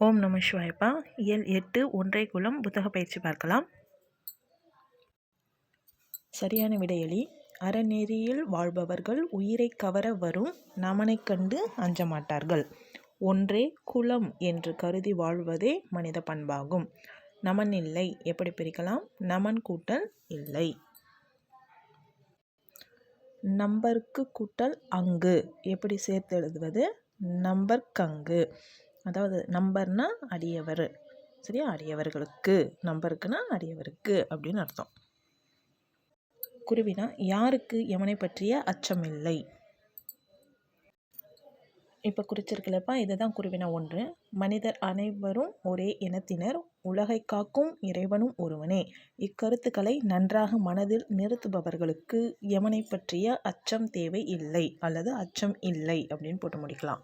ஓம் நம சிவாய்ப்பா. இயல் எட்டு ஒன்றை குலம் புத்தக பயிற்சி பார்க்கலாம். சரியான விடையளி. அறநெறியில் வாழ்பவர்கள் உயிரை கவர வரும் நமனைக் கண்டு அஞ்ச மாட்டார்கள். ஒன்றே குலம் என்று கருதி வாழ்வதே மனித பண்பாகும். நமன் இல்லை. எப்படி பிரிக்கலாம்? நமன் கூட்டல் இல்லை. நம்பருக்கு கூட்டல் அங்கு. எப்படி சேர்த்து எழுதுவது? நம்பர்க்கங்கு. அதாவது நம்பர்னா அடியவர். சரியா? அடியவர்களுக்கு. நம்பருக்குன்னா அடியவருக்கு அப்படின்னு அர்த்தம். குருவினா யாருக்கு எவனை பற்றிய அச்சம் இல்லை? இப்போ குறிச்சிருக்கலப்பா இதுதான் குருவினா ஒன்று. மனிதர் அனைவரும் ஒரே இனத்தினர். உலகை காக்கும் இறைவனும் ஒருவனே. இக்கருத்துக்களை நன்றாக மனதில் நிறுத்துபவர்களுக்கு எவனை பற்றிய அச்சம் தேவை இல்லை அல்லது அச்சம் இல்லை அப்படின்னு போட்டு முடிக்கலாம்.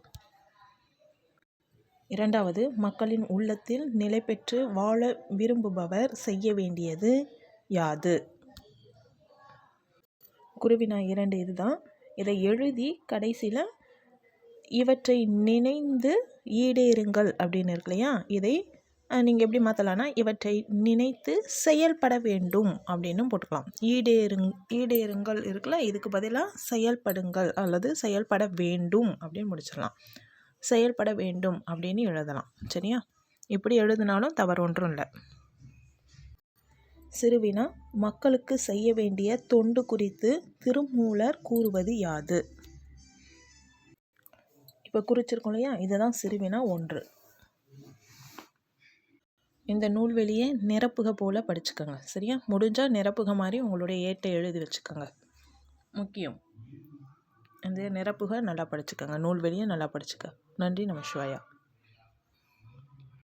இரண்டாவது மக்களின் உள்ளத்தில் நிலை பெற்று வாழ விரும்புபவர் செய்ய வேண்டியது யாது? குருவினா இரண்டு இதுதான். இதை எழுதி கடைசியில் இவற்றை நினைந்து ஈடேறுங்கள் அப்படின்னு இருக்கு இல்லையா? இதை நீங்கள் எப்படி மாற்றலான்னா இவற்றை நினைத்து செயல்பட வேண்டும் அப்படின்னு போட்டுக்கலாம். ஈடேறுங் ஈடேறுங்கள் இருக்குல்ல இதுக்கு பதிலாக செயல்படுங்கள் அல்லது செயல்பட வேண்டும் அப்படின்னு முடிச்சிடலாம். செயல்பட வேண்டும் அப்படின்னு எழுதலாம். சரியா? இப்படி எழுதினாலும் தவறு ஒன்றும் இல்லை. சிறுவினா மக்களுக்கு செய்ய வேண்டிய தொண்டு குறித்து திருமூலர் கூறுவது யாது? இப்போ குறிச்சிருக்கோம் இல்லையா? இதுதான் சிறுவினா ஒன்று. இந்த நூல்வெளியை நிரப்புக போல் படிச்சுக்கோங்க. சரியா? முடிஞ்சால் நிரப்புக மாதிரி உங்களுடைய ஏட்டை எழுதி வச்சுக்கோங்க. முக்கியம். இந்த நிரப்புக நல்லா படிச்சுக்கோங்க. நூல்வெளியை நல்லா படிச்சுக்க. நன்றி நம சிவாயா.